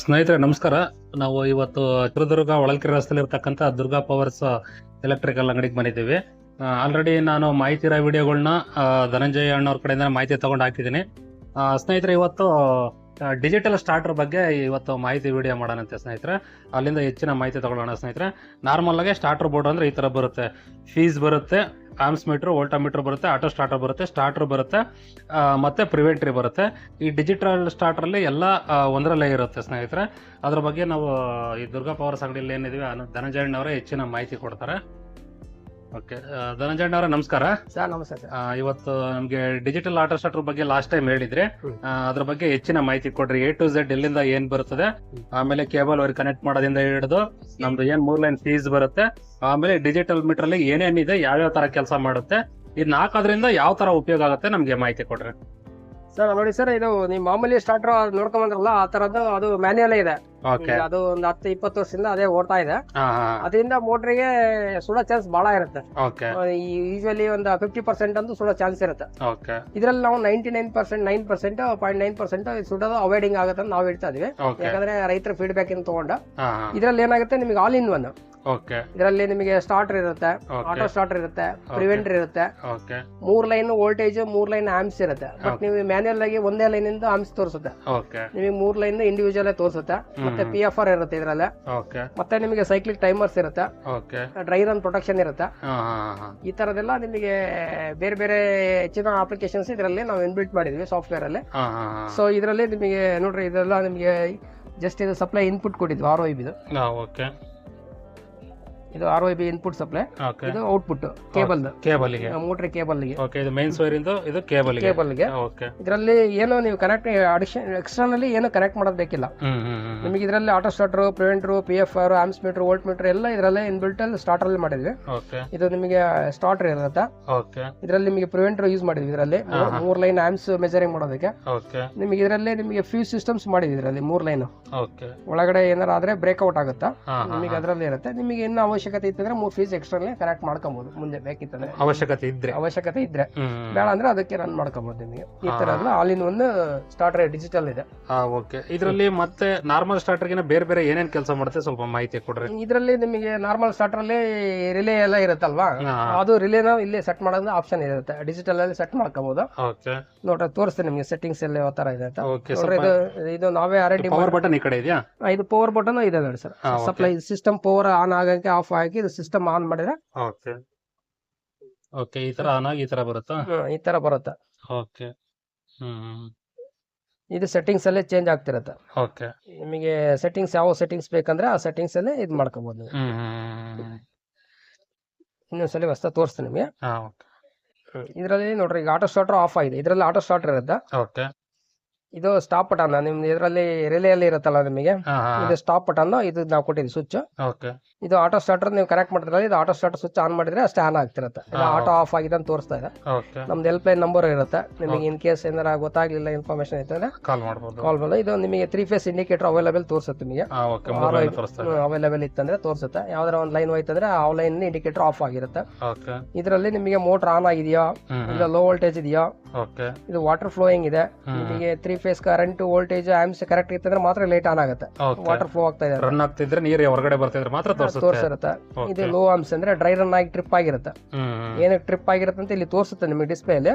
ಸ್ನೇಹಿತರೆ, ನಮಸ್ಕಾರ. ನಾವು ಇವತ್ತು ಚಿತ್ರದುರ್ಗ ಒಳಕೆರೆ ರಸ್ತೆಯಲ್ಲಿ ಇರ್ತಕ್ಕಂಥ ದುರ್ಗಾ ಪವರ್ಸ್ ಎಲೆಕ್ಟ್ರಿಕಲ್ ಅಂಗಡಿಗೆ ಬಂದಿದ್ದೀವಿ. ಆಲ್ರೆಡಿ ನಾನು ಮಾಹಿತಿ ಇರೋ ವಿಡಿಯೋಗಳನ್ನ ಧನಂಜಯ ಅಣ್ಣವ್ರ ಕಡೆಯಿಂದ ಮಾಹಿತಿ ತಗೊಂಡು ಹಾಕಿದ್ದೀನಿ ಸ್ನೇಹಿತರೆ, ಇವತ್ತು ಡಿಜಿಟಲ್ ಸ್ಟಾರ್ಟರ್ ಬಗ್ಗೆ ಇವತ್ತು ಮಾಹಿತಿ ವಿಡಿಯೋ ಮಾಡೋಣಂತೆ ಸ್ನೇಹಿತರೆ. ಅಲ್ಲಿಂದ ಹೆಚ್ಚಿನ ಮಾಹಿತಿ ತಗೊಳ್ಳೋಣ ಸ್ನೇಹಿತರೆ. ನಾರ್ಮಲ್ ಆಗಿ ಸ್ಟಾರ್ಟರ್ ಬೋರ್ಡ್ ಅಂದ್ರೆ ಈ ತರ ಬರುತ್ತೆ. ಫೀಸ್ ಬರುತ್ತೆ ಆಮ್ಸ್ ಮೀಟರ್ ಓಲ್ಟಾ ಮೀಟರ್ ಬರುತ್ತೆ ಆಟೋ ಸ್ಟಾರ್ಟರ್ ಬರುತ್ತೆ ಸ್ಟಾರ್ಟರ್ ಬರುತ್ತೆ ಮತ್ತು ಪ್ರಿವೆಂಟ್ರಿ ಬರುತ್ತೆ. ಈ ಡಿಜಿಟಲ್ ಸ್ಟಾರ್ಟರ್ ಅಲ್ಲಿ ಎಲ್ಲ ಒಂದರಲ್ಲೇ ಇರುತ್ತೆ ಸ್ನೇಹಿತರೆ. ಅದ್ರ ಬಗ್ಗೆ ನಾವು, ಈ ದುರ್ಗಾ ಪವರ್ಸ್ ಅಂಗಡಿಯಲ್ಲಿ ಏನಿದೀವಿ ಧನಂಜಯಣ್ಣವರೇ ಹೆಚ್ಚಿನ ಮಾಹಿತಿ ಕೊಡ್ತಾರೆ. ಓಕೆ ಧನಂಜಯಣ್ಣವರೇ ನಮಸ್ಕಾರ. ಸರ್ ನಮಸ್ತೆ ಸರ್. ಆ, ಇವತ್ತು ನಮಗೆ ಡಿಜಿಟಲ್ ಆಟೋ ಸ್ಟಾರ್ಟರ್ ಬಗ್ಗೆ ಲಾಸ್ಟ್ ಟೈಮ್ ಹೇಳಿದ್ರಿ ಹ್ಮ್. ಆ, ಅದ್ರ ಬಗ್ಗೆ ಹೆಚ್ಚಿನ ಮಾಹಿತಿ ಕೊಡ್ರಿ. ಎ ಟು ಝೆಡ್ ಎಲ್ಲಿಂದ ಏನ್ ಬರುತ್ತದೆ? ಹ್ಮ್. ಆಮೇಲೆ ಕೇಬಲ್ ಅವ್ರಿಗೆ ಕನೆಕ್ಟ್ ಮಾಡೋದಿಂದ ಹಿಡಿದು ನಮ್ದು ಏನ್ ಮೂರ್ ಲೈನ್ ಫೀಸ್ ಬರುತ್ತೆ ಆಮೇಲೆ ಡಿಜಿಟಲ್ ಮೀಟರ್ ಅಲ್ಲಿ ಏನೇನಿದೆ ಯಾವ್ಯಾವ ತರ ಕೆಲಸ ಮಾಡುತ್ತೆ ಇದ್ ನಾಲ್ಕದ್ರಿಂದ ಯಾವ ತರ ಉಪಯೋಗ ಆಗುತ್ತೆ ನಮ್ಗೆ ಮಾಹಿತಿ ಕೊಡ್ರಿ. ಸರ್ ನೋಡಿ ಸರ್ ಇದು ನೀವು ಮಾಮೂಲಿ ಸ್ಟಾರ್ಟರ್ ನೋಡ್ಕೊಂಡ್ ಬಂದ್ರಲ್ಲ ಆ ತರದ್ದು ಅದು ಮ್ಯಾನ್ಯಲ್ ಇದೆ. ಅದು ಒಂದು ಹತ್ತು ಇಪ್ಪತ್ತು ವರ್ಷದಿಂದ ಅದೇ ಓಡ್ತಾ ಇದೆ. ಅದರಿಂದ ಮೋಟ್ರಿಗೆ ಸುಡೋ ಚಾನ್ಸ್ ಬಹಳ ಇರುತ್ತೆ. ಓಕೆ ಯೂಶುವಲಿ ಒಂದು ಫಿಫ್ಟಿ ಪರ್ಸೆಂಟ್ ಅಂತೂ ಸುಡೋ ಚಾನ್ಸ್ ಇರುತ್ತೆ. ಇದ್ರಲ್ಲಿ ನಾವು ninety nine percent nine percent point nine percent ಸುಡೋದು avoiding ಆಗುತ್ತೆ ನಾವು ಹೇಳ್ತಾ ಇದೀವಿ. ಯಾಕಂದ್ರೆ ರೈತರ ಫೀಡ್ಬ್ಯಾಕ್ ಇಂದ ತಗೊಂಡ. ಇದ್ರಲ್ಲಿ ಏನಾಗುತ್ತೆ? ನಿಮಗೆ ಆಲ್ ಇನ್ ಒನ್ ಇದರಲ್ಲಿ ನಿಮಗೆ ಸ್ಟಾರ್ಟರ್ ಇರುತ್ತೆ ಆಟೋ ಸ್ಟಾರ್ಟರ್ ಇರುತ್ತೆ ಪ್ರಿವೆಂಟರ್ ಇರುತ್ತೆ. ಓಕೆ. ಮೂರ್ ಲೈನ್ ವೋಲ್ಟೇಜ್ ಮೂರ್ ಲೈನ್ ಆಮ್ಸ್ ಇರುತ್ತೆ. ಬಟ್. ನೀವು ಮ್ಯಾನ್ಯಲ್ ಆಗಿ ಒಂದೇ ಲೈನ್ ಇಂದ ಆಮ್ಸ್ ತೋರಿಸುತ್ತೆ. ಓಕೆ. ನಿಮಗೆ ಮೂರ್ ಲೈನ್ ಇಂಡಿವಿಜುವಲ್ ತೋರಿಸುತ್ತೆ. ಮತ್ತೆ ಪಿ ಎಫ್ ಆರ್ ಇರುತ್ತೆ ಇದ್ರಲ್ಲಿ. ಓಕೆ. ಮತ್ತೆ ನಿಮಗೆ ಸೈಕ್ಲಿಕ್ ಟೈಮರ್ಸ್ ಇರುತ್ತೆ. ಓಕೆ. ಡ್ರೈ ರನ್ ಪ್ರೊಟೆಕ್ಷನ್ ಇರುತ್ತೆ. ಈ ತರದೆಲ್ಲ ನಿಮಗೆ ಬೇರೆ ಬೇರೆ ಹೆಚ್ಚಿನ ಅಪ್ಲಿಕೇಶನ್ಸ್ ಇದರಲ್ಲಿ ನಾವು ಇನ್ಬಿಲ್ಟ್ ಮಾಡಿದ್ವಿ ಸಾಫ್ಟ್ವೇರ್ ಅಲ್ಲಿ. ಸೊ ಇದರಲ್ಲಿ ನಿಮಗೆ ನೋಡ್ರಿ ಇದೆಲ್ಲ ನಿಮಗೆ ಜಸ್ಟ್ ಇದು ಸಪ್ಲೈ ಇನ್ಪುಟ್ ಕೊಟ್ಟಿದ್ವಿ ಆರ್ ಓ ಇದು ಇದು R O B input supply ಇದು ಔಟ್ಪುಟ್ ಕೇಬಲ್ ಕೇಬಲ್ ಮೋಟ್ರಿ ಕೇಬಲ್ಗೆ ಓಕೆ ಇದು ಮೈನ್ ವೈರ್ ಇಂದು ಇದು ಕೇಬಲ್ಗೆ ಓಕೆ ಇದರಲ್ಲಿ ಏನೋ ನೀವು ಕನೆಕ್ಟ್ ಅಡಿಷನ್ ಎಕ್ಸ್ಟರ್ನಲ್ಲಿ ಏನು ಕನೆಕ್ಟ್ ಮಾಡೋದು ಬೇಕಿಲ್ಲ. ನಿಮಗೆ ಇದರಲ್ಲಿ auto starter preventer P F R amps meter volt meter ಎಲ್ಲ ಇದರಲ್ಲೇ ಇನ್ಬಿಲ್ಟ್ ಅಲ್ಲಿ ಸ್ಟಾರ್ಟರ್ ಅಲ್ಲಿ ಮಾಡಿದ್ವಿ. ಇದು ನಿಮಗೆ ಸ್ಟಾರ್ಟರ್ ಇರುತ್ತೆ. ಇದರಲ್ಲಿ ನಿಮಗೆ ಪ್ರಿವೆಂಟರ್ ಯೂಸ್ ಮಾಡಿದ್ವಿ ಇದರಲ್ಲಿ. ಮೂರ್ ಲೈನ್ ಆಮ್ಸ್ ಮೆಜರಿಂಗ್ ಮಾಡೋದಕ್ಕೆ. ನಿಮಗೆ ಇದರಲ್ಲಿ ನಿಮಗೆ ಫ್ಯೂಸ್ ಸಿಸ್ಟಮ್ಸ್ ಮಾಡಿದ್ವಿ ಇದರಲ್ಲಿ ಮೂರ್ ಲೈನ್ ಒಳಗಡೆ ಏನಾರ ಆದ್ರೆ ಬ್ರೇಕ್ಔಟ್ ಆಗುತ್ತಾ? ನಿಮಗೆ ಅದರಲ್ಲಿ ಇರುತ್ತೆ. ನಿಮಗೆ ಇನ್ನು ಅವಶ್ಯಕತೆ ಇತ್ತಂದ್ರೆ ಮೂರ್ ಫೀಸ್ ಎಕ್ಸ್ಟ್ರಾ ಕನೆಕ್ಟ್ ಮಾಡ್ಕೊಬಹುದು ಮುಂದೆ ಬೇಕಿತ್ತಂದ್ರೆ. ಅವಶ್ಯಕತೆ ಇದ್ರೆ. ಅವಶ್ಯಕತೆ ಇದ್ರೆ. ಬೇಡ ಅಂದ್ರೆ ಅದಕ್ಕೆ ರನ್ ಮಾಡ್ಕೊಬಹುದು ನಿಮಗೆ. ಈ. ತರ ಆಲ್ ಇನ್ ಒಂದು ಸ್ಟಾರ್ಟರ್ ಡಿಜಿಟಲ್ ಇದೆ. ಓಕೆ ಇದರಲ್ಲಿ ಮತ್ತೆ ನಾರ್ಮಲ್ ಸ್ಟಾರ್ಟರ್ಗಿನ ಬೇರೆ ಬೇರೆ ಏನೇನ್ ಕೆಲಸ ಮಾಡುತ್ತೆ ಸ್ವಲ್ಪ ಮಾಹಿತಿ ಕೊಡ್ರಿ. ಇದರಲ್ಲಿ ನಿಮಗೆ ನಾರ್ಮಲ್ ಸ್ಟಾರ್ಟರ್ ಅಲ್ಲಿ ರಿಲೇ ಎಲ್ಲ ಇರುತ್ತಲ್ವಾ? ಅದು ಅದು ರಿಲೇನ ಇಲ್ಲಿ ಸೆಟ್ ಮಾಡೋದು ಆಪ್ಷನ್ ಇರುತ್ತೆ. ಡಿಜಿಟಲ್ ಅಲ್ಲಿ ಸೆಟ್ ಮಾಡ್ಕೋಬಹುದು ನೋಡ್ರಿ ತೋರಿಸ್ತೇನೆ ನಿಮಗೆ ಸೆಟ್ಟಿಂಗ್ಸ್ ಎಲ್ಲ ಯಾವ ತರ ಇದೆ ಅಂತ. ಇದು ಇದು ನಾವೇ ಆರ್ ಡಿ ಪವರ್ ಬಟನ್ ಈ ಕಡೆ ಇದೆಯಾ? ಇದು ಪವರ್ ಬಟನ್ ಇದೆ ನೋಡಿ sir. Supply system power on ಆಗಕ್ಕೆ ಆಫ್ ಆಗಿ ಇದು ಸಿಸ್ಟಮ್ ಆನ್ ಮಾಡಿದ್ರೆ ಓಕೆ ಓಕೆ ಈ ತರ ಆನ್ ಆಗಿ ಈ ತರ ಬರುತ್ತಾ? ಹ್ಮ್, ಈ ತರ ಬರುತ್ತೆ. ಓಕೆ ಹ್ಮ್ ಇದು ಸೆಟ್ಟಿಂಗ್ಸ್ ಅಲ್ಲೇ ಚೇಂಜ್ ಆಗ್ತಿರತ್ತೆ. ಓಕೆ ನಿಮಗೆ ಸೆಟ್ಟಿಂಗ್ಸ್ ಯಾವ ಸೆಟ್ಟಿಂಗ್ಸ್ ಬೇಕಂದ್ರೆ ಆ ಸೆಟ್ಟಿಂಗ್ಸ್ ಅಲ್ಲೇ ಇದು ಮಾಡ್ಕೋಬಹುದು ನೀವು. ಹ್ಮ್ ಹ್ಮ್ ಇನ್ನೊಂದ್ಸಲಿ ಹೊಸ ತೋರಿಸ್ತೀನಿ ನಿಮಗೆ. ಹಾ ಇದರಲ್ಲಿ ನೋಡ್ರಿ ಈಗ ಆಟೋ ಸ್ಟಾರ್ಟರ್ ಆಫ್ ಆಗಿದೆ. ಇದರಲ್ಲಿ ಆಟೋ ಸ್ಟಾರ್ಟರ್ ಇರುತ್ತೆ? ಓಕೆ ಇದು ಸ್ಟಾಪ್ ಬಟನ್ ನಿಮ್ದು ಇದರಲ್ಲಿ ರಿಲೇ ಅಲ್ಲಿ ಇರುತ್ತಲ್ಲ ನಿಮಗೆ? ಹಾ ಹಾ ಇದು ಸ್ಟಾಪ್ ಬಟನ್ ಇದು ನಾವು ಕೊಟ್ಟಿದ್ದೀವಿ ಸ್ವಿಚ್ ಓಕೆ ಇದು ಆಟೋ ಸ್ಟಾರ್ಟರ್ ನೀವು ಕನೆಕ್ಟ್ ಮಾಡಿದ್ರೆ ಇದು ಆಟೋ ಸ್ಟಾರ್ಟರ್ ಸ್ವಿಚ್ ಆನ್ ಮಾಡಿದ್ರೆ ಅಷ್ಟೇ ಆನ್ ಆಗ್ತಿರುತ್ತೆ. ಇದು ಆಟೋ ಆಫ್ ಆಗಿದೆ ಅಂತ ತೋರಿಸ್ತಾ ಇದೆ. ನಮ್ದು ಹೆಲ್ಪ್ ಲೈನ್ ನಂಬರ್ ಇರುತ್ತೆ. ನಿಮಗೆ ಇನ್ ಕೇಸ್ ಏನಾರ ಗೊತ್ತಾಗ್ಲಿಲ್ಲ ಇನ್ಫಾರ್ಮೇಶನ್ ಐತೆ ಕಾಲ್ ಮಾಡ್ಬೋದು. ಕಾಲ್ ಮೇಲೆ ಇದು ನಿಮಗೆ ತ್ರೀ ಫೇಸ್ ಇಂಡಿಕೇಟರ್ ಅವೈಲೇಬಲ್ ತೋರಿಸುತ್ತೆ ನಿಮಗೆ. ಅವೈಲೇಬಲ್ ಇತ್ತಂದ್ರೆ ತೋರಿಸುತ್ತೆ. ಯಾವ್ದಾರ ಒಂದು ಲೈನ್ ಹೋಯ್ತಂದ್ರೆ ಆ ಲೈನ್ ಇಂಡಿಕೇಟರ್ ಆಫ್ ಆಗಿರುತ್ತೆ. ಇದರಲ್ಲಿ ನಿಮಗೆ ಮೋಟರ್ ಆನ್ ಆಗಿದೆಯಾ? ಇಲ್ಲ ಲೋ ವೋಲ್ಟೇಜ್ ಇದೆಯಾ? ಇದು ವಾಟರ್ ಫ್ಲೋಯಿಂಗ್ ಇದೆ. ನಿಮಗೆ three phase current voltage amps correct ಇತ್ತಂದ್ರೆ ಮಾತ್ರ ಲೈಟ್ ಆನ್ ಆಗುತ್ತೆ. ವಾಟರ್ ಫ್ಲೋ ಆಗ್ತಾ ಇದೆ. ರನ್ ಆಗ್ತಿದ್ರೆ ನೀರು ಹೊರಗಡೆ ಬರ್ತಿದ್ರೆ ಮಾತ್ರ ತೋರಿಸಿರುತ್ತೆ. ಇದು ಲೋ ಆಮ್ಸ್ ಅಂದ್ರೆ ಡ್ರೈ ರನ್ ಆಗಿ ಟ್ರಿಪ್ ಆಗಿರುತ್ತೆ. ಏನಕ್ಕೆ ಟ್ರಿಪ್ ಆಗಿರುತ್ತೆ ಅಂತ ಇಲ್ಲಿ ತೋರಿಸುತ್ತೆ ನಿಮಗೆ ಡಿಸ್ಪ್ಲೇ ಅಲ್ಲಿ.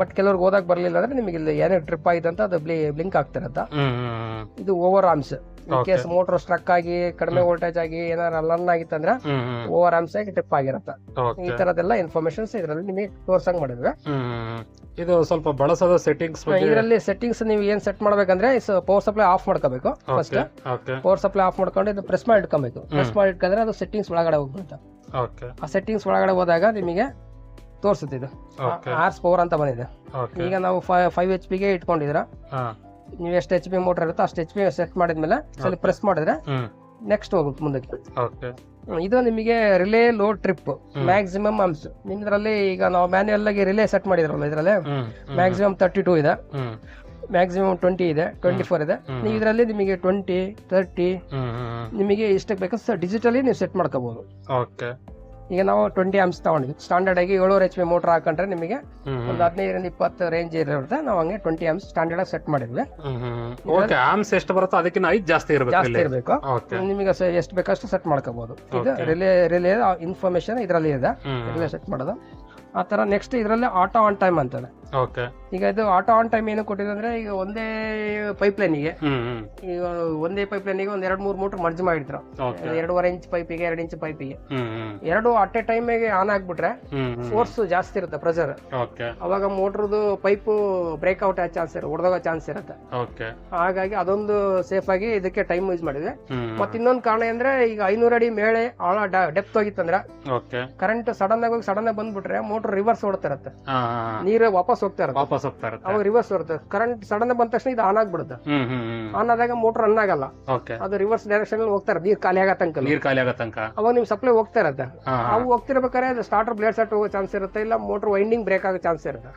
ಬಟ್ ಕೆಲವ್ರಿಗೆ ಓದಕ್ ಬರ್ಲಿಲ್ಲ ಅಂದ್ರೆ ನಿಮಗೆ ಇಲ್ಲಿ ಏನಕ್ಕೆ ಟ್ರಿಪ್ ಆಗಿದೆ ಅಂತ ಅದು ಬ್ಲಿಂಕ್ ಆಗ್ತಿರುತ್ತೆ. ಇದು over amps in case motor struck ಆಗಿ ಕಡಿಮೆ ವೋಲ್ಟೇಜ್ ಆಗಿ ಏನಾರ ಲರ್ನ್ ಆಗಿತ್ತಂದ್ರೆ ಓವರ್ ಆಮ್ಸ್ ಆಗಿ ಟ್ರಿಪ್ ಆಗಿರುತ್ತೆ. ಈ ತರದೆಲ್ಲ ಇನ್ಫಾರ್ಮೇಶನ್ಸ್ ಇದರಲ್ಲಿ ನಿಮಗೆ ತೋರ್ಸಂಗ್ ಮಾಡಿದ್ವಿ. ಇದು ಸ್ವಲ್ಪ ಬಳಸದ ಸೆಟ್ಟಿಂಗ್ಸ್ ಇದರಲ್ಲಿ ಸೆಟ್ಟಿಂಗ್ಸ್ ನೀವು ಏನ್ ಸೆಟ್ ಮಾಡ್ಬೇಕಂದ್ರೆ ಪವರ್ ಸಪ್ಲೈ ಆಫ್ ಮಾಡ್ಕೋಬೇಕು ಫಸ್ಟ್ ಪವರ್ ಸಪ್ಲೈ ಆಫ್ ಮಾಡ್ಕೊಂಡು ಇದು ಪ್ರೆಸ್ ಮಾಡಿ ಇಟ್ಕೊಬೇಕು. ಪ್ರೆಸ್ ಮಾಡಿ ಇಟ್ಕೊಂಡ್ರೆ ಅದು ಸೆಟ್ಟಿಂಗ್ಸ್ ಒಳಗಡೆ ಹೋಗ್ಬಿಡುತ್ತೆ. ಆ ಸೆಟ್ಟಿಂಗ್ಸ್ ಒಳಗಡೆ ಹೋದಾಗ ನಿಮಗೆ ತೋರಿಸುತ್ತೆ ಇದು. ಆರ್ಸ್ ಪವರ್ ಅಂತ ಬಂದಿದೆ. ಈಗ ನಾವು ಫೈವ್ ಎಚ್ ಪಿಗೆ ಇಟ್ಕೊಂಡಿದ್ರ. ನೀವು ಎಷ್ಟು ಎಚ್ ಪಿ ಮೋಟರ್ ಇರುತ್ತೋ ಅಷ್ಟು ಎಚ್ ಪಿ ಸೆಟ್ ಮಾಡಿದ್ಮೇಲೆ ಸ್ವಲ್ಪ ಪ್ರೆಸ್ ಮಾಡಿದ್ರೆ ನೆಕ್ಸ್ಟ್ ಹೋಗುತ್ತೆ ಮುಂದಕ್ಕೆ. ಇದು ನಿಮಗೆ relay low trip maximum amps ನಿಮ್ದ್ರಲ್ಲಿ ಈಗ ನಾವು ಮ್ಯಾನ್ಯಲ್ ಆಗಿ ರಿಲೇ ಸೆಟ್ ಮಾಡಿದ್ರಲ್ಲ ಇದರಲ್ಲಿ? ಮ್ಯಾಕ್ಸಿಮಮ್ ತರ್ಟಿ ಟೂ ಇದೆ. ಮ್ಯಾಕ್ಸಿಮಮ್ ಟ್ವೆಂಟಿ ಇದೆ ಟ್ವೆಂಟಿ ಫೋರ್ ಇದೆ ನೀವು ಇದರಲ್ಲಿ ನಿಮಗೆ ಟ್ವೆಂಟಿ ತರ್ಟಿ ನಿಮಗೆ ಇಷ್ಟಕ್ಕೆ ಬೇಕಾದ್ರೆ ಡಿಜಿಟಲಿ ನೀವು ಸೆಟ್ ಮಾಡ್ಕೋಬಹುದು ಓಕೆ ಈಗ ನಾವು ಟ್ವೆಂಟಿ ಆಮ್ಸ್ ತಗೊಂಡಿದ್ವಿ. ಸ್ಟ್ಯಾಂಡರ್ಡ್ ಆಗಿ ಏಳುವರೆ ಎಚ್ ಪಿ ಮೋಟರ್ ಹಾಕೊಂಡ್ರೆ ನಿಮಗೆ ಒಂದು ಹದಿನೈದರಿಂದ ಇಪ್ಪತ್ತು ರೇಂಜ್ ಇರುತ್ತೆ ನಾವು ಹಂಗೆ ಟ್ವೆಂಟಿ ಆಮ್ಸ್ ಸ್ಟ್ಯಾಂಡರ್ಡ್ ಆಗಿ ಸೆಟ್ ಮಾಡಿದ್ವಿ. ಓಕೆ ಆಮ್ಸ್ ಎಷ್ಟು ಬರುತ್ತೋ ಅದಕ್ಕಿಂತ ಐದು ಜಾಸ್ತಿ ಇರಬೇಕು ಜಾಸ್ತಿ ಇರಬೇಕು. ನಿಮಗೆ ಎಷ್ಟು ಬೇಕಷ್ಟು ಸೆಟ್ ಮಾಡ್ಕೋಬಹುದು ಇದು ರಿಲೇ ರಿಲೇ ಇನ್ಫಾರ್ಮೇಶನ್ ಇದರಲ್ಲಿ ಇದೆ. ರಿಲೇ ಸೆಟ್ ಮಾಡೋದು. ಆ ತರ ನೆಕ್ಸ್ಟ್ ಇದರಲ್ಲಿ ಆಟೋ ಆನ್ ಟೈಮ್ ಓಕೆ ಈಗ ಇದು ಆಟೋ ಆನ್ ಟೈಮ್ ಏನು ಕೊಟ್ಟಿದ್ರೆ ಅಂದ್ರೆ ಈಗ ಒಂದೇ ಪೈಪ್ ಲೈನಿಗೆ ಈಗ ಒಂದೇ ಪೈಪ್ ಲೈನಿಗೆ ಒಂದ್ ಎರಡ್ ಮೂರ್ ಮೋಟರ್ ಮರ್ಜ್ ಮಾಡಿದ್ರು ಎರಡೂವರೆ ಇಂಚ್ ಪೈಪಿಗೆ ಎರಡು ಇಂಚ್ ಪೈಪಿಗೆ ಎರಡು ಅಟ್ ಎ ಟೈಮಿಗೆ ಆನ್ ಆಗ್ಬಿಟ್ರೆ ಫೋರ್ಸ್ ಜಾಸ್ತಿ ಇರುತ್ತೆ ಪ್ರೆಷರ್ ಅವಾಗ ಮೋಟ್ರದು ಪೈಪು ಬ್ರೇಕ್ಔಟ್ ಆ ಚಾನ್ಸ್ ಇರುತ್ತೆ ಹೊಡೆದೋಗೋ ಚಾನ್ಸ್ ಇರುತ್ತೆ. ಹಾಗಾಗಿ ಅದೊಂದು ಸೇಫ್ ಆಗಿ ಇದಕ್ಕೆ ಟೈಮ್ ಯೂಸ್ ಮಾಡಿದ್ವಿ. ಮತ್ತೆ ಇನ್ನೊಂದು ಕಾರಣ ಅಂದ್ರೆ ಈಗ ಐನೂರ ಅಡಿ ಮೇಲೆ ಆಳ ಡೆಪ್ತ್ ಹೋಗಿತ್ತಂದ್ರೆ ಕರೆಂಟ್ ಸಡನ್ ಆಗಿ ಸಡನ್ ಆಗಿ ಬಂದ್ಬಿಟ್ರೆ ಮೋಟರ್ ರಿವರ್ಸ್ ಓಡ್ತಾ ಇರುತ್ತೆ. ನೀರು ವಾಪಸ್ ಹೋಗ್ತಾ ಇರತ್ತೆ. ವಾಪಸ್ ಹೋಗ್ತಾ ಇರತ್ತೆ. ಅವಾಗ ರಿವರ್ಸ್ ಬರುತ್ತೆ ಕರೆಂಟ್ ಸಡನ್ ಬಂದ ತಕ್ಷಣ ಇದು ಆನ್ ಆಗ್ಬಿಡುತ್ತೆ. ಆನ್ ಆದಾಗ ಮೋಟರ್ ರನ್ ಆಗಲ್ಲ. ಅದು ರಿವರ್ಸ್ ಡೈರೆಕ್ಷನ್ ಅಲ್ಲಿ ಹೋಗ್ತಾ ಇರುತ್ತೆ. ನೀರು ಖಾಲಿ ಆಗೋ ತನಕ. ನೀರ್ ಖಾಲಿ ಆಗೋ ತನಕ. ಅವಾಗ ನಿಮ್ ಸಪ್ಲೈ ಹೋಗ್ತಾ ಇರತ್ತೆ. ಅವು ಹೋಗ್ತಿರ್ಬೇಕಾದ್ರೆ ಸ್ಟಾರ್ಟರ್ ಬ್ಲೇಡ್ ಸೆಟ್ ಹೋಗೋ ಚಾನ್ಸ್ ಇರುತ್ತೆ ಇಲ್ಲ ಮೋಟರ್ ವೈಂಡಿಂಗ್ ಬ್ರೇಕ್ ಆಗೋ ಚಾನ್ಸ್ ಇರುತ್ತೆ.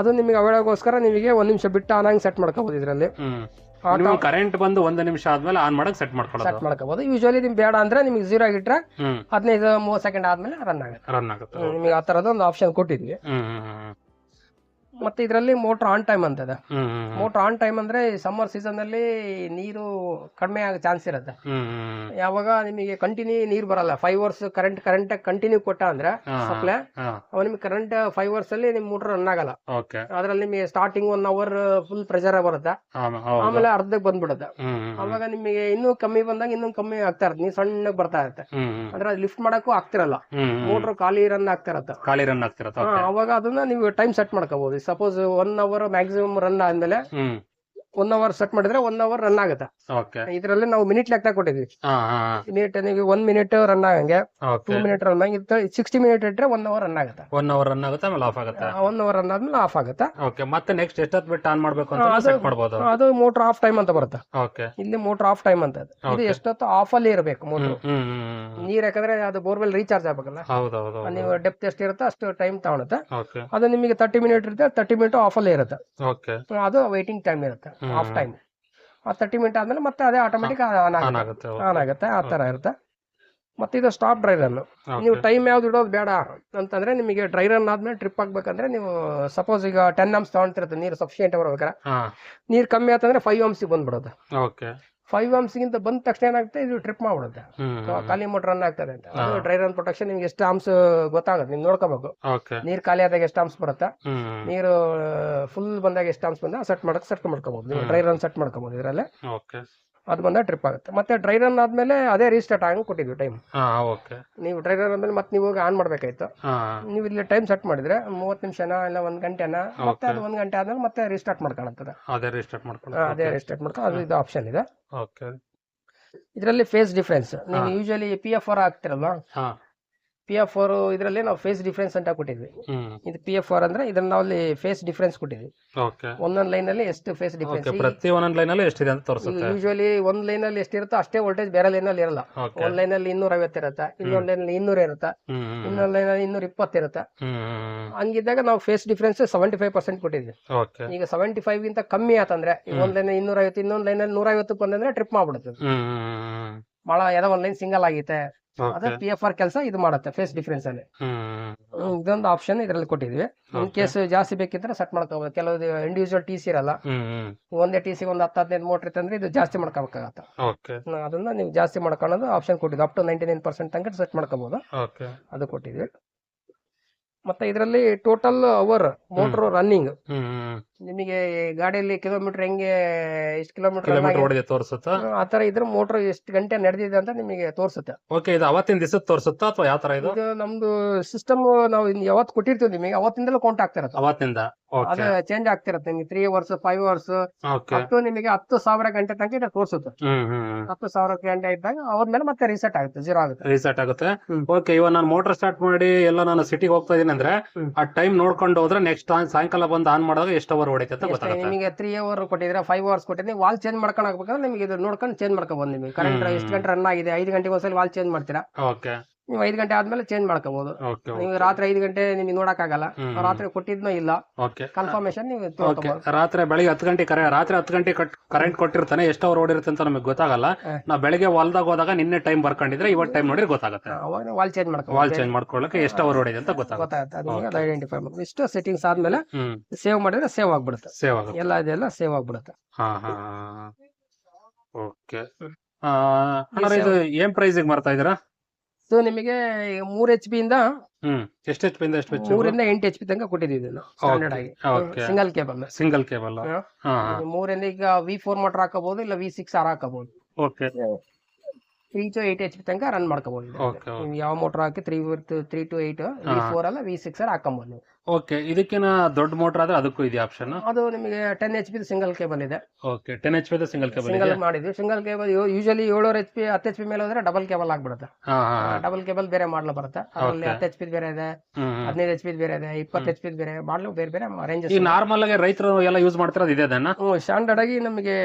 ಅದು ನಿಮಗೆ ಅವೇಳಗೋಸ್ಕರ ನಿಮಗೆ ಒಂದ್ ನಿಮಿಷ ಬಿಟ್ಟು ಆನ್ ಆಗಿ ಸೆಟ್ ಮಾಡ್ಕೋಬಹುದು ಇದರಲ್ಲಿ. ನೀವು ಕರೆಂಟ್ ಬಂದು ಒಂದು ನಿಮಿಷ ಆದ್ಮೇಲೆ ಆನ್ ಮಾಡಕ್ ಸೆಟ್ ಮಾಡ್ಕೊಳ್ಳೋದು. ಸೆಟ್ ಮಾಡ್ಕೋಬಹುದು ಯೂಶಲಿ ನಿಮ್ ಬೇಡ ಅಂದ್ರೆ ನಿಮ್ಗೆ ಜೀರೋ ಆಗಿಟ್ರೆ ಹದಿನೈದು ಮೂವತ್ತು ಸೆಕೆಂಡ್ ಆದ್ಮೇಲೆ ರನ್ ಆಗುತ್ತೆ. ರನ್ ಆಗುತ್ತೆ. ನಿಮಗೆ ಆ ತರದ ಒಂದು ಆಪ್ಷನ್ ಕೊಟ್ಟಿದ್ವಿ ಮತ್ತೆ ಇದರಲ್ಲಿ ಮೋಟರ್ ಆನ್ ಟೈಮ್ ಅಂತ ಇದೆ ಮೋಟರ್ ಆನ್ ಟೈಮ್ ಅಂದ್ರೆ ಸಮ್ಮರ್ ಸೀಸನ್ ಅಲ್ಲಿ ನೀರು ಕಡಿಮೆ ಆಗೋ ಚಾನ್ಸ್ ಇರುತ್ತೆ. ಯಾವಾಗ ನಿಮಗೆ ಕಂಟಿನ್ಯೂ ನೀರ್ ಬರಲ್ಲ. Five hours current current continue ಕೊಟ್ಟ ಅಂದ್ರೆ ಸಪ್ಲೈ ಅವ ನಿಮ್ಗೆ ಕರೆಂಟ್ ಫೈವ್ ಅವರ್ಸ್ ಅಲ್ಲಿ ನಿಮ್ ಮೋಟರ್ ರನ್ ಆಗಲ್ಲ. ಅದ್ರಲ್ಲಿ ನಿಮಗೆ starting one hour full pressure ಬರುತ್ತೆ. ಆಮೇಲೆ ಅರ್ಧಕ್ಕೆ ಬಂದ್ಬಿಡುತ್ತೆ. ಅವಾಗ ನಿಮಗೆ ಇನ್ನೂ ಕಮ್ಮಿ ಬಂದಾಗ ಇನ್ನೂ ಕಮ್ಮಿ ಆಗ್ತಾ ಇರತ್ತೆ. ನೀವು ಸಣ್ಣ ಬರ್ತಾ ಇರುತ್ತೆ. ಅಂದ್ರೆ ಲಿಫ್ಟ್ ಮಾಡಕ್ಕೂ ಆಗ್ತಿರಲ್ಲ. ಮೋಟರ್ ಖಾಲಿ ರನ್ ಆಗ್ತಿರತ್ತೆ ಖಾಲಿ ರನ್ ಆಗ್ತಿರತ್ತ. ಅವಾಗ ಅದನ್ನ ನೀವು ಟೈಮ್ ಸೆಟ್ ಮಾಡ್ಕೋಬಹುದು suppose one hour maximum run ಆದ್ಮೇಲೆ ಒನ್ ಅವರ್ ಸೆಟ್ ಮಾಡಿದ್ರೆ ಒನ್ ಅವರ್ ರನ್ ಆಗುತ್ತೆ. ಓಕೆ ಇದರಲ್ಲಿ ನಾವು ಮಿನಿಟ್ ಲೆಕ್ಕ ಕೊಟ್ಟಿದ್ವಿ. ಮಿನಿಟ್ ನೀವು ಒನ್ ಮಿನಿಟ್ ರನ್ ಆಗಂಗೆ ಟೂ ಮಿನಿಟ್ ರನ್ ಆಗಿ ಸಿಕ್ಸ್ಟಿ ಮಿನಿಟ್ ಇಟ್ಟರೆ ಒನ್ ಅವರ್ ರನ್ ಆಗುತ್ತೆ. ಒನ್ ಅವರ್ ರನ್ ಆಗುತ್ತೆ ಆಮೇಲೆ ಆಫ್ ಆಗುತ್ತೆ. ಒನ್ ಅವರ್ ರನ್ ಆದ್ಮೇಲೆ ಆಫ್ ಆಗುತ್ತೆ. ಓಕೆ ಮತ್ತೆ ನೆಕ್ಸ್ಟ್ ಎಷ್ಟೊತ್ತು ಬಿಟ್ಟು ಆನ್ ಮಾಡಬೇಕು ಅಂತ ಸೆಟ್ ಮಾಡ್ಬೋದು? ಅದು ಮೋಟರ್ ಆಫ್ ಟೈಮ್ ಅಂತ ಬರುತ್ತೆ. ಓಕೆ ಇಲ್ಲಿ ಮೋಟರ್ ಆಫ್ ಟೈಮ್ ಅಂತ ಇದೆ. ಎಷ್ಟೊತ್ತು ಆಫ್ ಅಲ್ಲಿ ಇರಬೇಕು ಮೋಟರ್ ನೀರ್ ಯಾಕಂದ್ರೆ ಅದು ಬೋರ್ವೆಲ್ ರೀಚಾರ್ಜ್ ಆಗಬೇಕಲ್ಲ? ಹೌದು. ನೀವು ಡೆಪ್ತ್ ಎಷ್ಟು ಇರುತ್ತೆ ಅಷ್ಟು ಟೈಮ್ ತಗೊಳುತ್ತೆ. ಅದು ನಿಮಗೆ ತರ್ಟಿ ಮಿನಿಟ್ ಇರುತ್ತೆ ತರ್ಟಿ ಮಿನಿಟ್ ಆಫ್ ಅಲ್ಲಿ ಇರುತ್ತೆ. ಓಕೆ ಅದು ವೈಟಿಂಗ್ ಟೈಮ್ ಇರುತ್ತೆ. ಆಫ್ ಟೈಮ್ ಆ ತರ್ಟಿ ಮಿನಿಟ್ ಆದ್ಮೇಲೆ ಮತ್ತೆ ಅದೇ ಆಟೋಮೆಟಿಕ್ ಆನ್ ಆಗುತ್ತೆ. ಆನ್ ಆಗುತ್ತೆ ಆ ತರ ಇರುತ್ತೆ. ಮತ್ತೆ ಇದು ಸ್ಟಾಪ್ ಡ್ರೈ ರನ್ ನೀವು ಟೈಮ್ ಯಾವ್ದು ಇಡೋದು ಬೇಡ ಅಂತಂದ್ರೆ ನಿಮಗೆ ಡ್ರೈ ರನ್ ಆದ್ಮೇಲೆ ಟ್ರಿಪ್ ಆಗ್ಬೇಕಂದ್ರೆ ನೀವು ಸಪೋಸ್ ಈಗ ಟೆನ್ ಅಮ್ಸ್ ತಗೊಂತಿರುತ್ತೆ ನೀರು ಸಫಿಶಿಯಂಟ್ ಬರ್ಬೇಕಾರ ನೀರ್ ಕಮ್ಮಿ ಆತಂದ್ರೆ ಫೈವ್ ಅಮ್ಸ್ ಬಂದ್ಬಿಡುತ್ತೆ ಓಕೆ ಫೈವ್ ಗಿಂತ ಬಂದ ತಕ್ಷಣ ಏನಾಗುತ್ತೆ ಇದು ಟ್ರಿಪ್ ಮಾಡ್ಬಿಡುತ್ತೆ. ಖಾಲಿ ಮೋಟರ್ ರನ್ ಆಗ್ತದೆ ಅಂತ. ಅದು ಡ್ರೈ ರನ್ ಪ್ರೊಟೆಕ್ಷನ್ ನಿಮ್ಗೆ ಎಷ್ಟು ಆಮ್ಸ್ ಗೊತ್ತಾಗುತ್ತೆ ನೀವು ನೋಡ್ಕೋಬೇಕು. ನೀರ್ ಖಾಲಿ ಆದಾಗ ಎಷ್ಟು ಆಮ್ಸ್ ಬರುತ್ತೆ? ನೀರು ಫುಲ್ ಬಂದಾಗ ಎಷ್ಟು ಆಮ್ಸ್ ಬಂದ ಸೆಟ್ ಮಾಡಕ್ ಸೆಟ್ ಮಾಡ್ಕೋಬಹುದು ನೀವು ಡ್ರೈ ರನ್ ಸೆಟ್ ಮಾಡ್ಕೋಬಹುದು ಇದರಲ್ಲಿ. ಅದು ಬಂದ ಟ್ರಿಪ್ ಆಗುತ್ತೆ. ಮತ್ತೆ ಡ್ರೈ ರನ್ ಆದ್ಮೇಲೆ ಅದೇ ರೀಸ್ಟಾರ್ಟ್ ಆಗಂಗೆ ಕೊಟ್ಟಿದ್ವಿ ಟೈಮ್ ಓಕೆ ನೀವು ಡ್ರೈ ರನ್ ಆದ್ಮೇಲೆ ಮತ್ತೆ ನೀವು ಆನ್ ಮಾಡ್ಬೇಕಾಯ್ತು. ನೀವು ಇಲ್ಲಿ ಟೈಮ್ ಸೆಟ್ ಮಾಡಿದ್ರೆ ಮೂವತ್ತು ನಿಮಿಷನ ಇಲ್ಲ ಒಂದ್ ಗಂಟೆನ ಮತ್ತೆ. ಅದು ಒಂದ್ ಗಂಟೆ ಆದ್ಮೇಲೆ ಮತ್ತೆ ರೀಸ್ಟಾರ್ಟ್ ಮಾಡ್ಕೊಳತ್ತದ. ಅದೇ ರೀಸ್ಟಾರ್ಟ್ ಮಾಡ್ಕೊಂಡು ಅದೇ ರೀಸ್ಟಾರ್ಟ್ ಮಾಡ್ಕೊಂಡು ಅದು ಇದು ಆಪ್ಷನ್ ಇದೆ. ಓಕೆ ಇದರಲ್ಲಿ ಫೇಸ್ ಡಿಫ್ರೆನ್ಸ್ ನೀವು. ಯೂಶಲಿ ಪಿ ಎಫ್ ಆರ್ ಹಾಕ್ತಿರಲ್ವಾ? ಪಿ ಎಫ್ ಆರ್ ಇದರಲ್ಲಿ ನಾವು ಫೇಸ್ ಡಿಫ್ರೆನ್ಸ್ ಅಂತ ಕೊಟ್ಟಿದ್ವಿ. ಇದು ಪಿ ಎಫ್ ಆರ್ ಅಂದ್ರೆ ಇದನ್ನ ನಾವು ಅಲ್ಲಿ ಫೇಸ್ ಡಿಫ್ರೆನ್ಸ್ ಕೊಟ್ಟಿದ್ವಿ ಒಂದೊಂದು ಲೈನ್ ಅಲ್ಲಿ ಎಷ್ಟು ಫೇಸ್ ಡಿಫ್ರೆನ್ಸ್ ಪ್ರತಿ ಒಂದೊಂದು ಲೈನ್ ಅಲ್ಲಿ ಎಷ್ಟಿದೆ ಅಂತ ತೋರಿಸುತ್ತೆ. ಯೂಶುವಲಿ ಒಂದ್ ಲೈನ್ ಅಲ್ಲಿ ಎಷ್ಟಿರುತ್ತೋ ಅಷ್ಟೇ ವೋಲ್ಟೇಜ್ ಬೇರೆ ಲೈನ್ ಅಲ್ಲಿ ಇರಲ್ಲ. ಒಂದ್ ಲೈನ್ ಅಲ್ಲಿ ಇನ್ನೂರ ಐವತ್ತು ಇರುತ್ತೆ? ಇನ್ನೊಂದ್ ಲೈನ್ ಅಲ್ಲಿ ಇನ್ನೂರ ಇರುತ್ತೆ? ಇನ್ನೊಂದ್ ಲೈನ್ ಅಲ್ಲಿ ಇನ್ನೂರ ಇಪ್ಪತ್ತು ಇರುತ್ತೆ? ಹಂಗಿದ್ದಾಗ ನಾವು phase difference seventy five percent ಕೊಟ್ಟಿದ್ವಿ ಈಗ ಸೆವೆಂಟಿ ಫೈವ್ ಗಿಂತ ಕಮ್ಮಿ ಆತಂದ್ರೆ ಒಂದ್ ಲೈನ್ ಇನ್ನೂರ ಐವತ್ತು ಇನ್ನೊಂದ್ ಲೈನ್ ಅಲ್ಲಿ ನೂರ ಐವತ್ತು ಬಂದ್ರೆ ಟ್ರಿಪ್ ಮಾಡ್ಬಿಡುತ್ತೆ. ಬಹಳ ಯಾವ್ದೋ ಒಂದ್ ಲೈನ್ ಸಿಂಗಲ್ ಆಗೈತೆ. ಅದೇ ಪಿ ಎಫ್ ಆರ್ ಕೆಲಸ ಇದು ಮಾಡುತ್ತೆ ಫೇಸ್ ಡಿಫ್ರೆನ್ಸ್ ಅಲ್ಲಿ. ಇದೊಂದು ಆಪ್ಷನ್ ಇದರಲ್ಲಿ ಕೊಟ್ಟಿದ್ವಿ. ಇನ್ ಕೇಸ್ ಜಾಸ್ತಿ ಬೇಕಿದ್ರೆ ಸೆಟ್ ಮಾಡ್ಕೋಬಹುದು ಕೆಲವು ಇಂಡಿವಿಜುವಲ್ ಟಿ ಸಿ ಇರಲ್ಲ. ಒಂದೇ ಟಿ ಸಿ ಒಂದು ಹತ್ತು ಹದಿನೈದು ಮೋಟರ್ ಇತ್ತಂದ್ರೆ ಇದು ಜಾಸ್ತಿ ಮಾಡ್ಕೋಬೇಕಾಗತ್ತೆ. ಅದನ್ನ ನೀವು ಜಾಸ್ತಿ ಮಾಡ್ಕೊಳ್ಳೋದು ಆಪ್ಷನ್ ಕೊಟ್ಟಿದ್ವಿ up to ninety nine percent ತನಕ ಸೆಟ್ ಮಾಡ್ಕೋಬಹುದು ಅದು ಕೊಟ್ಟಿದ್ವಿ. ಮತ್ತೆ ಇದರಲ್ಲಿ ಟೋಟಲ್ ಅವರ್ ಮೋಟರ್ ರನ್ನಿಂಗ್ ನಿಮಗೆ ಗಾಡಿಯಲ್ಲಿ ಕಿಲೋಮೀಟರ್ ಹೆಂಗೆ ಎಷ್ಟು ಕಿಲೋಮೀಟರ್ ತೋರಿಸುತ್ತಾ? ಆ ತರ ಇದ್ರೆ ಮೋಟರ್ ಎಷ್ಟು ಗಂಟೆ ನಡೆದಿದೆ ಅಂತ ನಿಮಗೆ ತೋರಿಸುತ್ತೆ. ಓಕೆ ಇದು ಅವತ್ತಿನ ದಿವಸ ತೋರಿಸುತ್ತಾ ಅಥವಾ ಯಾವ ತರ ಇದು? ನಮ್ದು ಸಿಸ್ಟಮ್ ನಾವು ಯಾವತ್ತು ಕೊಟ್ಟಿರ್ತೀವಿ ನಿಮಗೆ ಅವತ್ತಿಂದಲೂ ಕೌಂಟ್ ಆಗ್ತಿರತ್ತೆ. ಅವತ್ತಿಂದ? ಅದು ಚೇಂಜ್ ಆಗ್ತಿರತ್ತೆ ನಿಮಗೆ three hours five hours to ನಿಮಗೆ ಹತ್ತು ಸಾವಿರ ಗಂಟೆ ತನಕ ಇದು ತೋರಿಸುತ್ತೆ. ಹತ್ತು ಸಾವಿರ ಗಂಟೆ ಇದ್ದಾಗ ಅವ್ರ ಮೇಲೆ ಮತ್ತೆ ರೀಸೆಟ್ ಆಗುತ್ತೆ ಜೀರೋ ಆಗುತ್ತೆ. ರೀಸೆಟ್ ಆಗುತ್ತೆ. ಓಕೆ ಇವಾಗ ನಾನು ಮೋಟರ್ ಸ್ಟಾರ್ಟ್ ಮಾಡಿ ಎಲ್ಲ ನಾನು ಸಿಟಿಗೆ ಹೋಗ್ತಾ ಇದೀನಿ ಅಂದ್ರೆ ಆ ಟೈಮ್ ನೋಡ್ಕೊಂಡು ಹೋದ್ರೆ ನೆಕ್ಸ್ಟ್ ಸಾಯಂಕಾಲ ಬಂದು ಆನ್ ಮಾಡಿದಾಗ ಎಷ್ಟು ಅವರ್ ಹೊಡಿತೆ ಅಂತ ಗೊತ್ತಾಗುತ್ತೆ? ನಿಮಗೆ ತ್ರೀ ಅವರ್ ಕೊಟ್ಟಿದ್ರೆ ಫೈವ್ ಅವರ್ಸ್ ಕೊಟ್ಟಿದ್ರೆ ವಾಲ್ ಚೇಂಜ್ ಮಾಡ್ಕೊಂಡು ಹಾಕ್ಬೇಕಾದ್ರೆ ನಿಮಗೆ ಇದು ನೋಡ್ಕೊಂಡು ಚೇಂಜ್ ಮಾಡ್ಕೊಬೋದು ನಿಮಗೆ. ಕರೆಂಟ್. ಎಷ್ಟು ಗಂಟೆ ರನ್ ಆಗಿದೆ ಐದು ಗಂಟೆಗೆ ಒಂದ್ಸಲ ವಾಲ್ ಚೇಂಜ್ ಮಾಡ್ತೀರಾ? ಓಕೆ ನೀವು ಐದು ಗಂಟೆ ಆದ್ಮೇಲೆ ಚೇಂಜ್ ಮಾಡ್ಕೋಬಹುದು ನೀವು ರಾತ್ರಿ ಐದು ಗಂಟೆ ನಿಮಗೆ ನೋಡಕ್ಕಾಗಲ್ಲ. ಆಗಲ್ಲ ರಾತ್ರಿ ಕೊಟ್ಟಿದ್ನೋ ಇಲ್ಲ ಕನ್ಫರ್ಮೇಶನ್ ನೀವು ರಾತ್ರಿ ಬೆಳಿಗ್ಗೆ ಹತ್ತು ಗಂಟೆ ಕರೆ ರಾತ್ರಿ ಹತ್ತು ಗಂಟೆ ಕರೆಂಟ್ ಕೊಟ್ಟಿರ್ತಾನೆ ಎಷ್ಟು ಅವ್ರು ಓಡಿರುತ್ತೆ ಅಂತ ನಮಗೆ ಗೊತ್ತಾಗಲ್ಲ. ನಾವು ಬೆಳಿಗ್ಗೆ ಹೊಲ್ದಾಗ ಹೋದಾಗ ನಿನ್ನೆ ಟೈಮ್ ಬರ್ಕೊಂಡಿದ್ರೆ ಇವತ್ತು ಟೈಮ್ ನೋಡಿ ಗೊತ್ತಾಗುತ್ತೆ. ಅವಾಗ ವಾಲ್ ಚೇಂಜ್ ವಾಲ್ ಚೇಂಜ್ ಮಾಡ್ಕೊಳ್ಳಕ್ಕೆ ಎಷ್ಟು ಅವರ್ ಓಡಿದೆ ಅಂತ ಗೊತ್ತಾಗುತ್ತೆ. ಅದು ಐಡೆಂಟಿಫೈ ಮಾಡ್ಬೋದು ಇಷ್ಟು ಸೆಟ್ಟಿಂಗ್ಸ್ ಆದ್ಮೇಲೆ ಸೇವ್ ಮಾಡಿದ್ರೆ ಸೇವ್ ಆಗ್ಬಿಡುತ್ತೆ. ಸೇವ್ ಆಗುತ್ತೆ. ಎಲ್ಲ ಇದೆಲ್ಲ ಸೇವ್ ಆಗ್ಬಿಡುತ್ತೆ. ಹಾ ಹಾ ಓಕೆ ಅಣ್ಣ ಇದು ಏನ್ ಪ್ರೈಸಿಗೆ ಮಾಡ್ತಾ ಇದೀರಾ ಸೊ ನಿಮಗೆ ಮೂರ್ ಎಚ್ ಪಿ ಇಂದ ಹ್ಮ್. ಎಷ್ಟು ಎಚ್ ಪಿಂದ ಎಷ್ಟು ಎಚ್ ಮೂರಿಂದ ಎಂಟು ಎಚ್ ಪಿ ತನಕ ಕೊಟ್ಟಿದ್ದೀವಿ ಸ್ಟ್ಯಾಂಡರ್ಡ್ ಆಗಿ. Okay single cable single cable ಮೂರಿಂದ ಈಗ ವಿ ಫೋರ್ ಮೋಟರ್ ಹಾಕಬಹುದು ಇಲ್ಲ ವಿ ಸಿಕ್ಸ್ ಆರ್ ಹಾಕಬಹುದು. Okay three two eight H P ತನಕ ರನ್ ಮಾಡ್ಕೋಬಹುದು ನೀವು. ಯಾವ ಮೋಟರ್ ಹಾಕಿ three three two eight V four ಅಲ್ಲ ವಿ ಸಿಕ್ಸ್ ನೀವು. ಓಕೆ ಇದಕ್ಕಿನ ದೊಡ್ಡ ಮೋಟರ್ ಆದ್ರೆ ಅದಕ್ಕೂ ಇದೆ ಆಪ್ಷನ್ ಅದು ನಿಮಗೆ ten H P single cable ಇದೆ. Okay ten H P single cable single ಮಾಡಿದ್ವಿ. Single cable usually Elur H P ಹತ್ತು ಎಚ್ ಪಿ ಮೇಲೆ ಹೋದ್ರೆ ಡಬಲ್ ಕೇಬಲ್ ಆಗ್ಬಿಡುತ್ತೆ. ಡಬಲ್ ಕೇಬಲ್ ಬೇರೆ ಮಾಡಲು ಬರುತ್ತೆ. ಅದರಲ್ಲಿ. ಹತ್ತು ಎಚ್ ಪಿ ಬೇರೆ ಇದೆ. ಹದಿನೈದು ಎಚ್ ಪಿ ಬೇರೆ ಇದೆ ಇಪ್ಪತ್ತು ಎಚ್ ಪಿ ಬೇರೆ ಮಾಡಲು ಬೇರೆ ಬೇರೆ ರೇಂಜಸ್ ನಾರ್ಮಲ್ ಆಗಿ ರೈತರು ಎಲ್ಲ ಯೂಸ್ ಮಾಡ್ತಿರೋದು ಇದೆ ಅದನ್ನ? ಸ್ಟ್ಯಾಂಡರ್ಡ್ ಆಗಿ ನಮಗೆ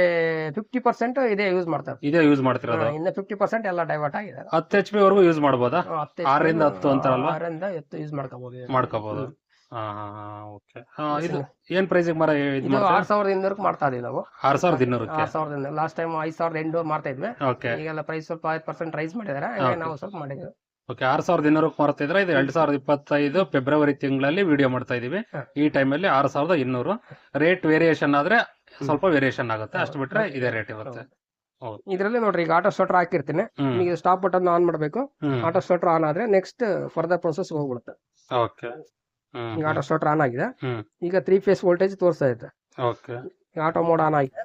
ಫಿಫ್ಟಿ ಪರ್ಸೆಂಟ್ ಇದೇ ಯೂಸ್ ಮಾಡ್ತಾರೆ. ಇದೇ ಯೂಸ್ ಮಾಡ್ತಿರೋದು. ಇನ್ನು ಫಿಫ್ಟಿ ಪರ್ಸೆಂಟ್ ಎಲ್ಲ ಡೈವರ್ಟ್ ಆಗಿದೆ. ಹತ್ತು ಎಚ್ ಪಿ ವರೆಗೂ ಯೂಸ್ ಮಾಡ್ಬೋದಾ? ಆರರಿಂದ ಹತ್ತು ಅಂತಾರಲ್ವಾ? ಆರರಿಂದ ಎತ್ತು ಯೂಸ್ ಮಾಡ್ಕೋಬಹುದು ಮಾಡ್ಕೋಬಹುದು ಏನ್ ಪ್ರೈಸಿಗೆ ಮರ ಇದು ಆರ್ ಸಾವಿರದ ಇನ್ನೂರಕ್ಕೆ ಮಾಡ್ತಾ ಇದೀವಿ ನಾವು. ಆರ್ ಸಾವಿರದ ಇನ್ನೂರು ಆರ್ ಸಾವಿರದ ಲಾಸ್ಟ್ ಟೈಮ್ ಐದ್ ಸಾವಿರದ ಎಂಟು ಮಾಡ್ತಾ ಇದ್ವಿ. ಓಕೆ ಈಗೆಲ್ಲ ಪ್ರೈಸ್ ಸ್ವಲ್ಪ ಐದು ಪರ್ಸೆಂಟ್ ರೈಸ್ ಮಾಡಿದಾರೆ. ನಾವು ಸ್ವಲ್ಪ ಮಾಡಿದ್ವಿ ಓಕೆ ಆರ್ ಸಾವಿರದ ಇನ್ನೂರಕ್ಕೆ ಮಾರ್ತಿದ್ರೆ ಇದು ಎರಡ್ ಸಾವಿರದ ಇಪ್ಪತ್ತೈದು ಫೆಬ್ರವರಿ ತಿಂಗಳಲ್ಲಿ ವಿಡಿಯೋ ಮಾಡ್ತಾ ಇದೀವಿ. ಈ ಟೈಮಲ್ಲಿ ಆರ್ ಸಾವಿರದ ಇನ್ನೂರು. ರೇಟ್ ವೇರಿಯೇಷನ್ ಆದ್ರೆ ಸ್ವಲ್ಪ ವೇರಿಯೇಷನ್ ಆಗುತ್ತೆ. ಅಷ್ಟು ಬಿಟ್ರೆ ಇದೇ ರೇಟ್ ಇರುತ್ತೆ. ಇದರಲ್ಲಿ ನೋಡ್ರಿ ಈಗ ಆಟೋ ಸ್ಟಾರ್ಟರ್ ಹಾಕಿರ್ತೀನಿ. ನಿಮಗೆ ಈಗ ಸ್ಟಾಪ್ ಬಟನ್ ಆನ್ ಮಾಡಬೇಕು. ಆಟೋ ಸ್ಟಾರ್ಟರ್ ಆನ್ ಆದ್ರೆ ನೆಕ್ಸ್ಟ್ ಫರ್ದರ್ ಪ್ರೊಸೆಸ್ ಹೋಗ್ಬಿಡುತ್ತೆ. ಈಗ ಆಟೋ ಸ್ಟಾರ್ಟರ್ ಆನ್ ಆಗಿದೆ. ಈಗ ತ್ರೀ ಫೇಸ್ ವೋಲ್ಟೇಜ್ ತೋರಿಸ್ತಾ ಇದೆ ಆಟೋ ಮೋಡ್ ಆನ್ ಆಗಿದೆ.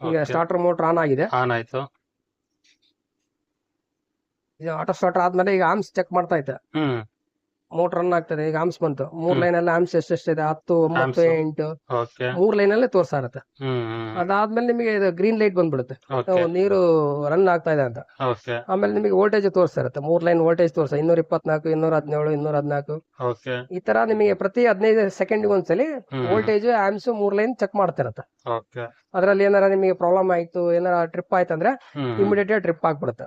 ಈಗ ಸ್ಟಾರ್ಟರ್ ಮೋಟರ್ ಆನ್ ಆಗಿದೆ. ಆನ್ ಆಯ್ತು. ಇದು ಆಟೋ ಸ್ಟಾರ್ಟರ್ ಆದ್ಮೇಲೆ ಈಗ ಆಮ್ಸ್ ಚೆಕ್ ಮಾಡ್ತಾ ಇದ್ದೆ. ಮೋಟರ್ ರನ್ ಆಗ್ತದೆ ಈಗ ಆಮ್ಸ್ ಬಂತು. ಮೂರ್. ಲೈನ್ ಅಲ್ಲಿ ಆಮ್ಸ್ ಎಷ್ಟೆಷ್ಟಿದೆ? ಹತ್ತು ಒಂಬತ್ತು. ಎಂಟು. ಮೂರ್ ಲೈನ್ ಅಲ್ಲೇ ತೋರ್ಸಾರತ್ತೆ ಅದಾದ್ಮೇಲೆ ನಿಮಗೆ ಇದು ಗ್ರೀನ್ ಲೈಟ್ ಬಂದ್ಬಿಡುತ್ತೆ. ನೀರು ರನ್ ಆಗ್ತಾ ಇದೆ ಅಂತ. ಆಮೇಲೆ ನಿಮಗೆ ವೋಲ್ಟೇಜ್ ತೋರಿಸ್ತಾ ಇರುತ್ತೆ. ಮೂರ್ ಲೈನ್ ವೋಲ್ಟೇಜ್ ತೋರಿಸ. ಇನ್ನೂರ ಇಪ್ಪತ್ನಾಲ್ಕು ಇನ್ನೂರ ಹದಿನೇಳು ಇನ್ನೂರ ಹದಿನಾಲ್ಕು. ಈ ತರ ನಿಮಗೆ ಪ್ರತಿ ಹದಿನೈದು ಸೆಕೆಂಡ್ ಒಂದ್ಸಲಿ. ವೋಲ್ಟೇಜ್ ಆಮ್ಸ್ ಮೂರ್ ಲೈನ್ ಚೆಕ್ ಮಾಡ್ತಿರತ್ತೆ ಓಕೆ ಅದ್ರಲ್ಲಿ ಏನಾರ ನಿಮಗೆ ಪ್ರಾಬ್ಲಮ್ ಆಯ್ತು ಏನಾರ ಟ್ರಿಪ್ ಆಯ್ತಂದ್ರೆ ಅಂದ್ರೆ ಇಮಿಡಿಯೇಟ್ ಟ್ರಿಪ್ ಆಗ್ಬಿಡುತ್ತೆ.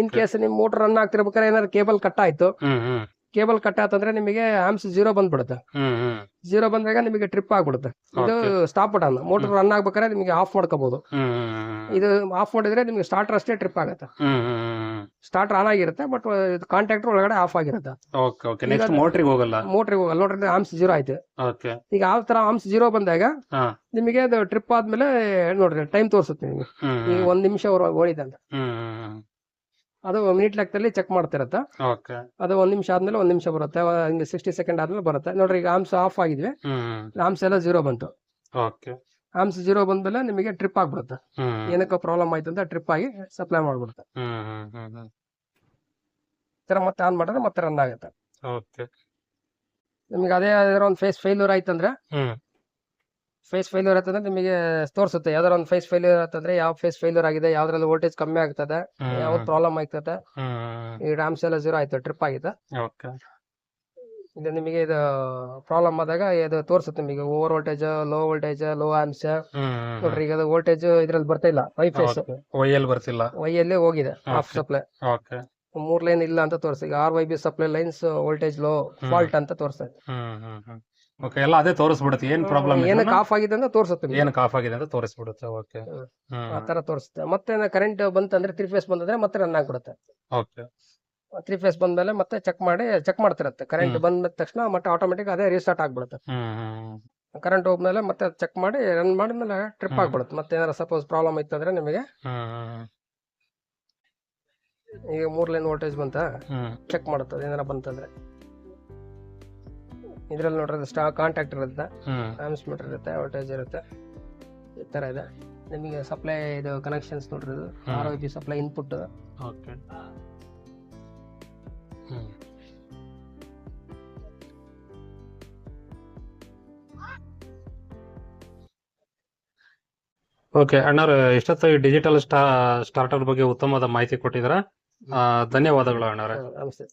ಇನ್ ಕೇಸ್ ನಿಮ್ ಮೋಟರ್ ರನ್ ಆಗ್ತಿರ್ಬೇಕಾದ್ರೆ ಏನಾದ್ರು ಕೇಬಲ್ ಕಟ್ ಆಯ್ತು ಕೇಬಲ್ ಕಟ್ ಆತಂದ್ರೆ ನಿಮಗೆ ಆಮ್ಸ್ ಜೀರೋ ಬಂದ್ಬಿಡುತ್ತೆ. ಜೀರೋ ಬಂದಾಗ ನಿಮಗೆ ಟ್ರಿಪ್ ಆಗ್ಬಿಡುತ್ತೆ. ಇದು. ಸ್ಟಾಪ್ ಬಟನ್ ಮೋಟರ್ ರನ್ ಆಗ್ಬೇಕಾದ್ರೆ ನಿಮಗೆ ಆಫ್ ಮಾಡ್ಕೋಬಹುದು ಇದು ಆಫ್ ಮಾಡಿದ್ರೆ ನಿಮಗೆ ಸ್ಟಾರ್ಟರ್ ಅಷ್ಟೇ ಟ್ರಿಪ್ ಆಗುತ್ತೆ. ಸ್ಟಾರ್ಟರ್ ಆನ್ ಆಗಿರುತ್ತೆ ಬಟ್ ಕಾಂಟ್ಯಾಕ್ಟರ್ ಒಳಗಡೆ ಆಫ್ ಆಗಿರುತ್ತೆ. ಮೋಟ್ರಿಗೆ ಹೋಗಲ್ಲ. ಮೋಟ್ರಿಗೆ ಹೋಗಲ್ಲ. ನೋಡ್ರಿ ಆಮ್ಸ್ ಜೀರೋ ಆಯ್ತು. ಈಗ ಯಾವ ತರ ಆಮ್ಸ್ ಜೀರೋ ಬಂದಾಗ ನಿಮಗೆ ಅದು ಟ್ರಿಪ್ ಆದ್ಮೇಲೆ ನೋಡ್ರಿ ಟೈಮ್ ತೋರಿಸುತ್ತೆ ನಿಮಗೆ. ಈಗ ಒಂದ್ ನಿಮಿಷ ಓಡಿದೆ ಅಂತ ಅದು ಮಿನಿಟ್ ಲೆಕ್ಕದಲ್ಲಿ ಚೆಕ್ ಮಾಡ್ತಿರತ್ತೆ? ಓಕೆ ಅದು ಒಂದ್ ನಿಮಿಷ ಆದ್ಮೇಲೆ ಒಂದ್ ನಿಮಿಷ ಬರುತ್ತೆ. ಹಿಂಗೆ ಸಿಕ್ಸ್ಟಿ ಸೆಕೆಂಡ್ ಆದ್ಮೇಲೆ ಬರುತ್ತೆ. ನೋಡ್ರಿ ಈಗ ಆಮ್ಸ್ ಆಫ್ ಆಗಿದ್ವಿ. ಆಮ್ಸ್ ಎಲ್ಲ ಜೀರೋ ಬಂತು. ಓಕೆ ಆಮ್ಸ್ ಜೀರೋ ಬಂದ್ಮೇಲೆ ನಿಮಗೆ ಟ್ರಿಪ್ ಆಗ್ಬಿಡುತ್ತೆ. ಏನಕ್ಕೆ ಪ್ರಾಬ್ಲಮ್ ಆಯ್ತು ಅಂತ ಟ್ರಿಪ್ ಆಗಿ ಸಪ್ಲೈ ಮಾಡ್ಬಿಡುತ್ತೆ. ತರ ಮತ್ತೆ ಆನ್ ಮಾಡಿದ್ರೆ ಮತ್ತೆ ರನ್ ಆಗುತ್ತೆ. ಓಕೆ ನಿಮಗೆ ಅದೇ ಒಂದು ಫೇಸ್ ಫೇಲ್ಯೂರ್ ಆಯ್ತಂದ್ರೆ ಫೇಸ್ ಫೇಲ್ಯೂರ್ ಆಗ್ತದೆ ನಿಮಗೆ ತೋರಿಸುತ್ತೆ. ಯಾವ್ದಾರ ಒಂದು ಫೇಸ್ ಫೇಲ್ಯೂರ್ ಆಗ್ತದೆ ಯಾವ ಫೇಸ್ ಫೇಲ್ಯೂರ್ ಆಗಿದೆ ಯಾವ್ದ್ರಲ್ಲಿ ವೋಲ್ಟೇಜ್ ಕಮ್ಮಿ ಆಗ್ತದೆ ಯಾವ ಪ್ರಾಬ್ಲಮ್ ಆಗ್ತದೆ. ಈ ಡ್ಯಾಮ್ಸ್ ಎಲ್ಲ ಜೀರೋ ಆಯ್ತು ಟ್ರಿಪ್ ಆಗಿದೆ. ಇದು ನಿಮಗೆ ಇದು ಪ್ರಾಬ್ಲಮ್ ಆದಾಗ ಇದು ತೋರಿಸುತ್ತೆ ನಿಮಗೆ. Over voltage low voltage low amps ನೋಡ್ರಿ ಈಗ ವೋಲ್ಟೇಜ್ ಇದ್ರಲ್ಲಿ ಬರ್ತಾ ಇಲ್ಲ. ವೈ ಫೇಸ್ ವೈಯಲ್ಲಿ ಬರ್ತಿಲ್ಲ. ವೈ ಅಲ್ಲೇ ಹೋಗಿದೆ ಆಫ್ ಸಪ್ಲೈ ಓಕೆ. ಮೂರ್ ಲೈನ್ ಇಲ್ಲ ಅಂತ ತೋರಿಸಿ. R Y B supply lines voltage low fault ಅಂತ ತೋರಿಸ್ತದೆ ಓಕೆ ಎಲ್ಲ ಅದೇ ತೋರಿಸ್ಬಿಡುತ್ತೆ. ಏನ್ ಪ್ರಾಬ್ಲಮ್ ಏನಕ್ಕೆ ಆಫ್ ಆಗಿದೆ ಅಂತ ತೋರಿಸುತ್ತೆ ಏನು ಏನಕ್ಕೆ ಆಫ್ ಆಗಿದೆ ಅಂತ ತೋರಿಸ್ಬಿಡುತ್ತೆ ಓಕೆ ಆ ತರ ತೋರಿಸುತ್ತೆ. ಮತ್ತೆ ಕರೆಂಟ್ ಬಂತಂದ್ರೆ ತ್ರೀ ಫೇಸ್ ಬಂತಂದ್ರೆ ಮತ್ತೆ ರನ್ ಆಗ್ಬಿಡುತ್ತೆ. ಓಕೆ ತ್ರೀ ಫೇಸ್ ಬಂದ್ಮೇಲೆ ಮತ್ತೆ ಚೆಕ್ ಮಾಡಿ ಚೆಕ್ ಮಾಡ್ತಿರತ್ತೆ. ಕರೆಂಟ್ ಬಂದ ತಕ್ಷಣ ಮತ್ತೆ ಆಟೋಮೆಟಿಕ್ ಅದೇ ರೀಸ್ಟಾರ್ಟ್ ಆಗ್ಬಿಡುತ್ತೆ. ಕರೆಂಟ್ ಹೋದ್ಮೇಲೆ ಮತ್ತೆ ಚೆಕ್ ಮಾಡಿ ರನ್ ಮಾಡಿದ್ಮೇಲೆ ಟ್ರಿಪ್. ಆಗ್ಬಿಡುತ್ತೆ. ಮತ್ತೆ ಏನಾರ ಸಪೋಸ್ ಪ್ರಾಬ್ಲಮ್ ಇತ್ತು ಅಂದ್ರೆ ನಿಮಗೆ ಈಗ ಮೂರ್ ಲೈನ್ ವೋಲ್ಟೇಜ್ ಬಂತ? ಚೆಕ್ ಮಾಡುತ್ತೆ ಏನಾರ ಬಂತಂದ್ರೆ. ಇದ್ರಲ್ಲಿ ನೋಡ್ರಿ ಸ್ಟಾ ಕಾಂಟ್ಯಾಕ್ಟ್ ಇರುತ್ತೆ ಟ್ರಾನ್ಸ್ಮಿಟರ್ ಇರುತ್ತೆ ವೋಲ್ಟೇಜ್ ಇರುತ್ತೆ. ಈ ತರ ಇದೆ. ನಿಮಗೆ ಸಪ್ಲೈ ಇದು ಕನೆಕ್ಷನ್ಸ್ ನೋಡ್ರಿ ಇದು R O P supply input okay okay ಅಣ್ಣವ್ರು ಇಷ್ಟೊತ್ತು ಈ ಡಿಜಿಟಲ್ ಸ್ಟಾ ಸ್ಟಾರ್ಟರ್ ಬಗ್ಗೆ ಉತ್ತಮವಾದ ಮಾಹಿತಿ ಕೊಟ್ಟಿದ್ರ ಧನ್ಯವಾದಗಳು ಅಣ್ಣವ್ರೆ. ನಮಸ್ತೆ.